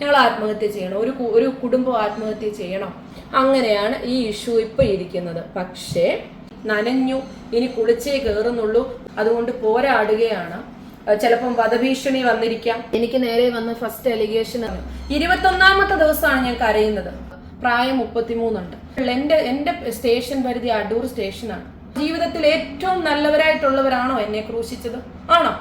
ഞങ്ങൾ ആത്മഹത്യ ചെയ്യണം. ഒരു ഒരു കുടുംബം ആത്മഹത്യ ചെയ്യണം. അങ്ങനെയാണ് ഈ ഇഷ്യൂ ഇപ്പൊ ഇരിക്കുന്നത്. പക്ഷേ നനഞ്ഞു ഇനി കുളിച്ചേ കയറുന്നുള്ളൂ അതുകൊണ്ട് പോരാടുകയാണ്. ചിലപ്പം വധഭീഷണി വന്നിരിക്കാം. എനിക്ക് നേരെ വന്ന ഫസ്റ്റ് അലിഗേഷൻ ഇരുപത്തൊന്നാമത്തെ ദിവസമാണ് ഞാൻ കരയുന്നത്. പ്രായം മുപ്പത്തിമൂന്നുണ്ട്. എന്റെ എന്റെ സ്റ്റേഷൻ പരിധി അടൂർ സ്റ്റേഷനാണ് ജീവിതത്തിൽ ഏറ്റവും നല്ലവരായിട്ടുള്ളവരാണോ എന്നെ ക്രൂശിച്ചത്? ആണോ?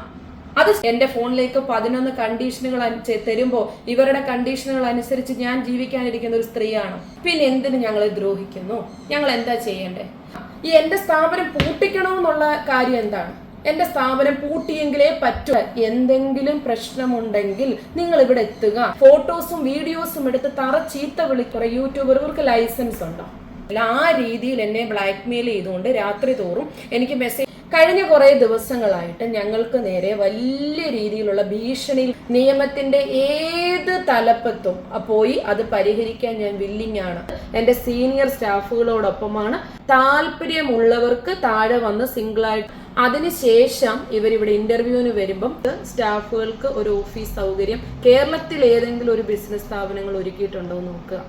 അത് എന്റെ ഫോണിലേക്ക് പതിനൊന്ന് കണ്ടീഷനുകൾ തരുമ്പോ ഇവരുടെ കണ്ടീഷനുകൾ അനുസരിച്ച് ഞാൻ ജീവിക്കാനിരിക്കുന്ന ഒരു സ്ത്രീയാണ്. പിന്നെ എന്തിനു ഞങ്ങളെ ദ്രോഹിക്കുന്നു? ഞങ്ങൾ എന്താ ചെയ്യേണ്ടേ? ഈ എന്റെ സ്ഥാപനം പൂട്ടിക്കണമെന്നുള്ള കാര്യം എന്താണ്? എന്റെ സ്ഥാപനം പൂട്ടിയെങ്കിലേ പറ്റൂ. എന്തെങ്കിലും പ്രശ്നമുണ്ടെങ്കിൽ നിങ്ങൾ ഇവിടെ എത്തുക. ഫോട്ടോസും വീഡിയോസും എടുത്ത് തറ ചീത്ത വിളിക്കുറ കുറെ യൂട്യൂബർക്ക് ലൈസൻസ് ഉണ്ടോ? ആ രീതിയിൽ എന്നെ ബ്ലാക്ക്മെയിൽ ചെയ്തുകൊണ്ട് രാത്രി തോറും എനിക്ക് മെസ്സേജ് കഴിഞ്ഞ കുറെ ദിവസങ്ങളായിട്ട് ഞങ്ങൾക്ക് നേരെ വലിയ രീതിയിലുള്ള ഭീഷണി നിയമത്തിന്റെ ഏത് തലപ്പത്തും പോയി അത് പരിഹരിക്കാൻ ഞാൻ വില്ലിങ് ആണ്. എന്റെ സീനിയർ സ്റ്റാഫുകളോടൊപ്പമാണ് താല്പര്യമുള്ളവർക്ക് താഴെ വന്ന് സിംഗിളായിട്ട് അതിനുശേഷം ഇവരിവിടെ ഇന്റർവ്യൂവിന് വരുമ്പം സ്റ്റാഫുകൾക്ക് ഒരു ഓഫീസ് സൗകര്യം കേരളത്തിൽ ഏതെങ്കിലും ഒരു ബിസിനസ് സ്ഥാപനങ്ങൾ ഒരുക്കിയിട്ടുണ്ടോ എന്ന് നോക്കുക.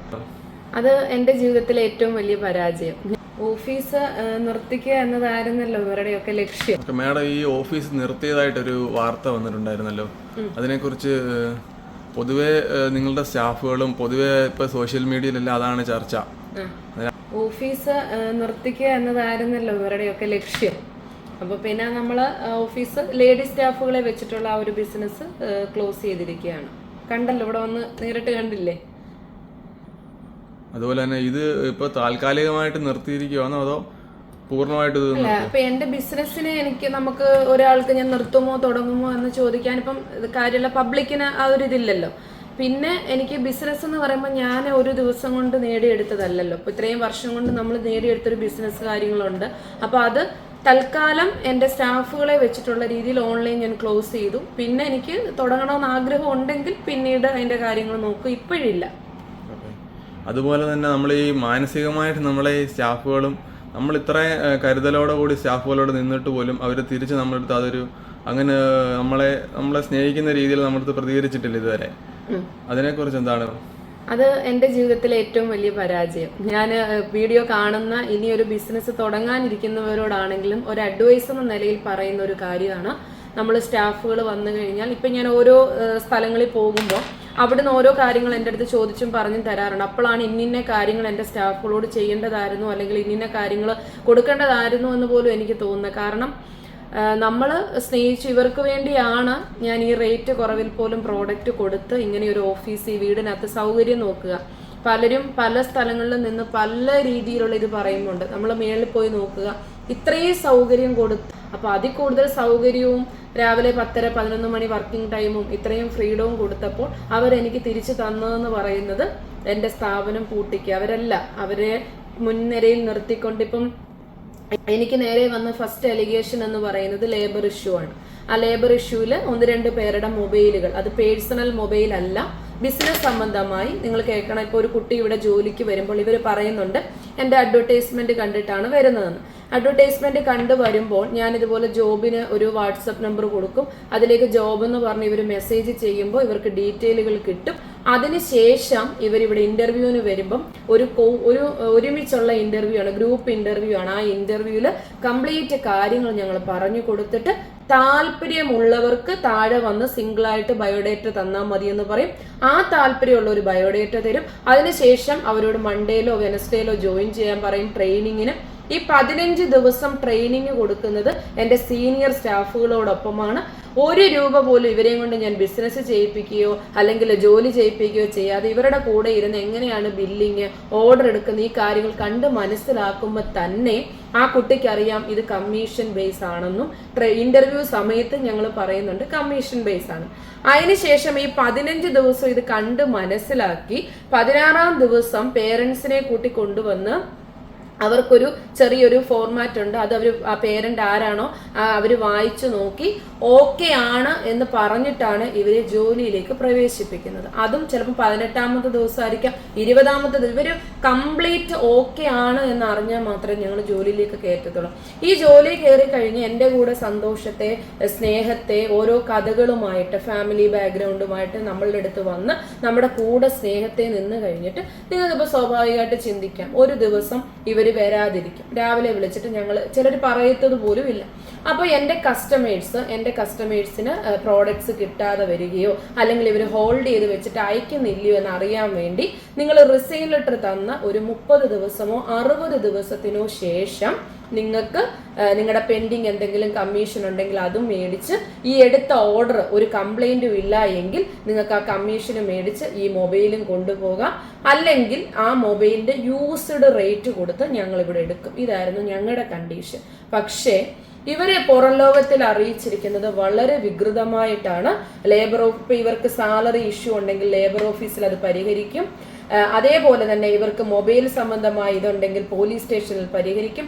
അത് എന്റെ ജീവിതത്തിലെ ഏറ്റവും വലിയ പരാജയം. ഓഫീസ് നിർത്തിക്കുക എന്നതായിരുന്നല്ലോ ഇവരുടെയൊക്കെ ലക്ഷ്യം. മാഡം ഈ ഓഫീസ് നിർത്തിയതായിട്ടൊരു വാർത്ത വന്നിട്ടുണ്ടായിരുന്നല്ലോ. അതിനെക്കുറിച്ച് പൊതുവേ പൊതുവെ നിങ്ങളുടെ സ്റ്റാഫുകളും പൊതുവേ ഇപ്പൊ സോഷ്യൽ മീഡിയയിലെല്ലാം അതാണ് ചർച്ച. ഓഫീസ് നിർത്തിക്കുക എന്നതായിരുന്നല്ലോ ഇവരുടെയൊക്കെ ലക്ഷ്യം. അപ്പോൾ പിന്നെ നമ്മൾ ഓഫീസ് ലേഡി സ്റ്റാഫുകളെ വെച്ചിട്ടുള്ള ആ ഒരു ബിസിനസ് ക്ലോസ് ചെയ്തിരിക്കുകയാണ്. കണ്ടല്ലോ ഇവിടെ വന്ന് നേരിട്ട് കണ്ടില്ലേ? അതുപോലെ തന്നെ ഇത് ഇപ്പൊ താൽക്കാലികമായിട്ട് നിർത്തിയിരിക്കുവാണോ അതോ പൂർണമായിട്ട് ഇത് അപ്പൊ എന്റെ ബിസിനസ്സിനെ എനിക്ക് നമുക്ക് ഒരാൾക്ക് ഞാൻ നിർത്തുമോ തുടങ്ങുമോ എന്ന് ചോദിക്കാൻ ഇപ്പം കാര്യമുള്ള പബ്ലിക്കിന് ആ ഒരു ഇതില്ലല്ലോ. പിന്നെ എനിക്ക് ബിസിനസ് എന്ന് പറയുമ്പോൾ ഞാൻ ഒരു ദിവസം കൊണ്ട് നേടിയെടുത്തതല്ലല്ലോ. ഇപ്പൊ ഇത്രയും വർഷം കൊണ്ട് നമ്മൾ നേടിയെടുത്തൊരു ബിസിനസ് കാര്യങ്ങളുണ്ട്. അപ്പൊ അത് തൽക്കാലം എന്റെ സ്റ്റാഫുകളെ വെച്ചിട്ടുള്ള രീതിയിൽ ഓൺലൈൻ ഞാൻ ക്ലോസ് ചെയ്തു. പിന്നെ എനിക്ക് തുടങ്ങണമെന്ന് ആഗ്രഹം ഉണ്ടെങ്കിൽ പിന്നീട് അതിന്റെ കാര്യങ്ങൾ നോക്കും. ഇപ്പോഴില്ല. അതുപോലെ തന്നെ നമ്മൾ ഈ മാനസികമായിട്ട് നമ്മളെ ഈ സ്റ്റാഫുകളും നമ്മൾ ഇത്ര കരുതലോടെ കൂടി സ്റ്റാഫുകളോട് നിന്നിട്ട് പോലും അവർ തിരിച്ച് നമ്മളെടുത്ത് അതൊരു അങ്ങനെ നമ്മളെ നമ്മളെ സ്നേഹിക്കുന്ന രീതിയിൽ നമ്മളടുത്ത് പ്രതികരിച്ചിട്ടില്ല ഇതുവരെ. അതിനെക്കുറിച്ച് എന്താണ്? അത് എന്റെ ജീവിതത്തിലെ ഏറ്റവും വലിയ പരാജയം. ഞാൻ വീഡിയോ കാണുന്ന ഇനി ഒരു ബിസിനസ് തുടങ്ങാനിരിക്കുന്നവരോടാണെങ്കിലും ഒരു അഡ്വൈസ് എന്ന നിലയിൽ പറയുന്ന ഒരു കാര്യമാണ്. നമ്മൾ സ്റ്റാഫുകൾ വന്നു കഴിഞ്ഞാൽ ഇപ്പം ഞാൻ ഓരോ സ്ഥലങ്ങളിൽ പോകുമ്പോൾ അവിടുന്ന് ഓരോ കാര്യങ്ങൾ എന്റെ അടുത്ത് ചോദിച്ചും പറഞ്ഞും തരാറുണ്ട്. അപ്പോഴാണ് ഇന്നിന്ന കാര്യങ്ങൾ എന്റെ സ്റ്റാഫുകളോട് ചെയ്യേണ്ടതായിരുന്നു അല്ലെങ്കിൽ ഇന്നിന്ന കാര്യങ്ങൾ കൊടുക്കേണ്ടതായിരുന്നു എന്ന് പോലും എനിക്ക് തോന്നുന്നത്. കാരണം നമ്മൾ സ്നേഹിച്ച് ഇവർക്ക് വേണ്ടിയാണ് ഞാൻ ഈ റേറ്റ് കുറവിൽ പോലും പ്രോഡക്റ്റ് കൊടുത്ത് ഇങ്ങനെ ഒരു ഓഫീസ് ഈ വീടിനകത്ത് സൗകര്യം നോക്കുക. പലരും പല സ്ഥലങ്ങളിൽ നിന്ന് പല രീതിയിലുള്ള ഇത് പറയുന്നുണ്ട്. നമ്മൾ മേളിൽ പോയി നോക്കുക. ഇത്രയും സൗകര്യം കൊടുത്ത് അപ്പൊ അതിൽ കൂടുതൽ സൗകര്യവും രാവിലെ പത്തര പതിനൊന്ന് മണി വർക്കിംഗ് ടൈമും ഇത്രയും ഫ്രീഡവും കൊടുത്തപ്പോൾ അവരെനിക്ക് തിരിച്ചു തന്നതെന്ന് പറയുന്നത് എന്റെ സ്ഥാപനം പൂട്ടിക്കുക അവരല്ല അവരെ മുൻനിരയിൽ നിർത്തിക്കൊണ്ടിപ്പം എനിക്ക് നേരെ വന്ന ഫസ്റ്റ് അലിഗേഷൻ എന്ന് പറയുന്നത് ലേബർ ഇഷ്യൂ ആണ്. ആ ലേബർ ഇഷ്യൂവിൽ ഒന്ന് രണ്ട് പേരുടെ മൊബൈലുകൾ അത് പേഴ്സണൽ മൊബൈൽ അല്ല ബിസിനസ് സംബന്ധമായി നിങ്ങൾ കേൾക്കണം ഇപ്പോൾ ഒരു കുട്ടി ഇവിടെ ജോലിക്ക് വരുമ്പോൾ ഇവർ പറയുന്നുണ്ട് എന്റെ അഡ്വർടൈസ്മെന്റ് കണ്ടിട്ടാണ് വരുന്നതെന്ന്. അഡ്വർടൈസ്മെന്റ് കണ്ടു വരുമ്പോൾ ഞാൻ ഇതുപോലെ ജോബിന് ഒരു വാട്സപ്പ് നമ്പർ കൊടുക്കും. അതിലേക്ക് ജോബ് എന്ന് പറഞ്ഞ് ഇവർ മെസ്സേജ് ചെയ്യുമ്പോൾ ഇവർക്ക് ഡീറ്റെയിലുകൾ കിട്ടും. അതിനുശേഷം ഇവർ ഇവിടെ ഇന്റർവ്യൂവിന് വരുമ്പം ഒരു ഒരു ഒരുമിച്ചുള്ള ഇന്റർവ്യൂ ആണ് ഗ്രൂപ്പ് ഇന്റർവ്യൂ ആണ്. ആ ഇന്റർവ്യൂവിൽ കംപ്ലീറ്റ് കാര്യങ്ങൾ ഞങ്ങൾ പറഞ്ഞു കൊടുത്തിട്ട് താല്പര്യമുള്ളവർക്ക് താഴെ വന്ന് സിംഗിളായിട്ട് ബയോഡേറ്റ തന്നാൽ മതി എന്ന് പറയും. ആ താല്പര്യമുള്ള ഒരു ബയോഡേറ്റ തരും. അതിനുശേഷം അവരോട് മൺഡേയിലോ വെനസ്ഡേയിലോ ജോയിൻ ചെയ്യാൻ പറയും ട്രെയിനിങ്ങിന് ഈ പതിനഞ്ച് ദിവസം ട്രെയിനിങ് കൊടുക്കുന്നത് എന്റെ സീനിയർ സ്റ്റാഫുകളോടൊപ്പമാണ്. ഒരു രൂപ പോലും ഇവരെയും കൊണ്ട് ഞാൻ ബിസിനസ് ചെയ്യിപ്പിക്കുകയോ അല്ലെങ്കിൽ ജോലി ചെയ്യിപ്പിക്കുകയോ ചെയ്യാതെ ഇവരുടെ കൂടെ ഇരുന്ന് എങ്ങനെയാണ് ബില്ലിങ് ഓർഡർ എടുക്കുന്ന ഈ കാര്യങ്ങൾ കണ്ട് മനസ്സിലാക്കുമ്പോൾ തന്നെ ആ കുട്ടിക്ക് അറിയാം ഇത് കമ്മീഷൻ ബേസ് ആണെന്നും ഇന്റർവ്യൂ സമയത്ത് ഞങ്ങൾ പറയുന്നുണ്ട് കമ്മീഷൻ ബേസ് ആണ്. അതിനുശേഷം ഈ പതിനഞ്ച് ദിവസം ഇത് കണ്ട് മനസ്സിലാക്കി പതിനാറാം ദിവസം പേരൻസിനെ കൂട്ടി കൊണ്ടുവന്ന് അവർക്കൊരു ചെറിയൊരു ഫോർമാറ്റ് ഉണ്ട്. അത് അവർ ആ പേരന്റ് ആരാണോ അവർ വായിച്ചു നോക്കി ഓക്കെ ആണ് എന്ന് പറഞ്ഞിട്ടാണ് ഇവരെ ജോലിയിലേക്ക് പ്രവേശിപ്പിക്കുന്നത്. അതും ചിലപ്പോൾ പതിനെട്ടാമത്തെ ദിവസമായിരിക്കാം ഇരുപതാമത്തെ ദിവസം. ഇവർ കംപ്ലീറ്റ് ഓക്കെ ആണ് എന്ന് അറിഞ്ഞാൽ മാത്രമേ ഞങ്ങൾ ജോലിയിലേക്ക് കയറ്റത്തുള്ളൂ. ഈ ജോലി കയറി കഴിഞ്ഞ് എന്റെ കൂടെ സന്തോഷത്തെ സ്നേഹത്തെ ഓരോ കഥകളുമായിട്ട് ഫാമിലി ബാക്ക്ഗ്രൗണ്ടുമായിട്ട് നമ്മളുടെ അടുത്ത് വന്ന് നമ്മുടെ കൂടെ സ്നേഹത്തെ നിന്ന് കഴിഞ്ഞിട്ട് നിങ്ങൾക്കിപ്പോൾ സ്വാഭാവികമായിട്ട് ചിന്തിക്കാം. ഒരു ദിവസം ഇവർ വരാതിരിക്കും. രാവിലെ വിളിച്ചിട്ട് ഞങ്ങൾ ചിലർ പറയത്തത് പോലും ഇല്ല. അപ്പോൾ എന്റെ കസ്റ്റമേഴ്സ് എന്റെ കസ്റ്റമേഴ്സിന് പ്രോഡക്ട്സ് കിട്ടാതെ വരികയോ അല്ലെങ്കിൽ ഇവർ ഹോൾഡ് ചെയ്ത് വെച്ചിട്ട് അയക്കുന്നില്ലയോ എന്ന് അറിയാൻ വേണ്ടി നിങ്ങൾ റിസീവ് ലെറ്റർ തന്ന ഒരു മുപ്പത് ദിവസമോ അറുപത് ദിവസത്തിനോ ശേഷം നിങ്ങൾക്ക് നിങ്ങളുടെ പെൻഡിങ് എന്തെങ്കിലും കമ്മീഷൻ ഉണ്ടെങ്കിൽ അതും മേടിച്ച് ഈ എടുത്ത ഓർഡർ ഒരു കംപ്ലൈന്റും ഇല്ല എങ്കിൽ നിങ്ങൾക്ക് ആ കമ്മീഷൻ മേടിച്ച് ഈ മൊബൈലും കൊണ്ടുപോകാം. അല്ലെങ്കിൽ ആ മൊബൈലിന്റെ യൂസ്ഡ് റേറ്റ് കൊടുത്ത് ഞങ്ങൾ ഇവിടെ എടുക്കും. ഇതായിരുന്നു ഞങ്ങളുടെ കണ്ടീഷൻ പക്ഷേ ഇവരെ പുറം ലോകത്തിൽ അറിയിച്ചിരിക്കുന്നത് വളരെ വികൃതമായിട്ടാണ്. ലേബർ ഓഫ് ഇവർക്ക് സാലറി ഇഷ്യൂ ഉണ്ടെങ്കിൽ ലേബർ ഓഫീസിൽ അത് പരിഹരിക്കും. അതേപോലെ തന്നെ ഇവർക്ക് മൊബൈൽ സംബന്ധമായ ഇതുണ്ടെങ്കിൽ പോലീസ് സ്റ്റേഷനിൽ പരിഹരിക്കും.